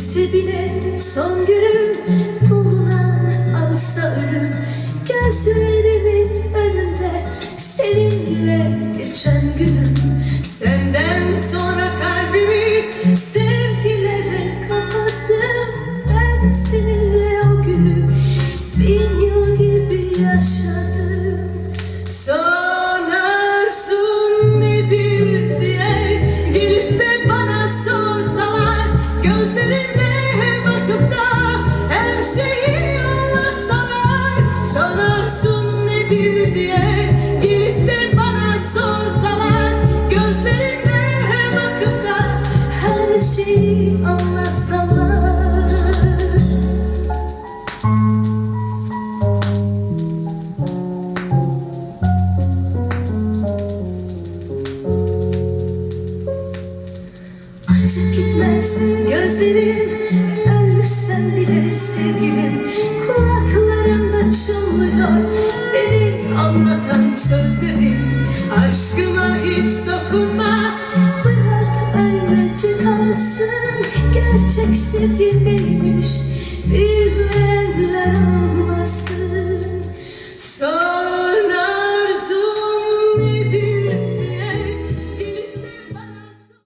Küste bile son günüm Kuluna alışsa ölüm. Gelsin elimin diye Gidip de bana sorsalar Gözlerimle bakıp da her şeyi anlasalar. Açık gitmez gözlerim Ölmüşsen bile sevgilim çınlıyor Beni anlatan sözlerim Aşkıma hiç dokunma. Bırak öylece kalsın Gerçek sevgi neymiş Bilme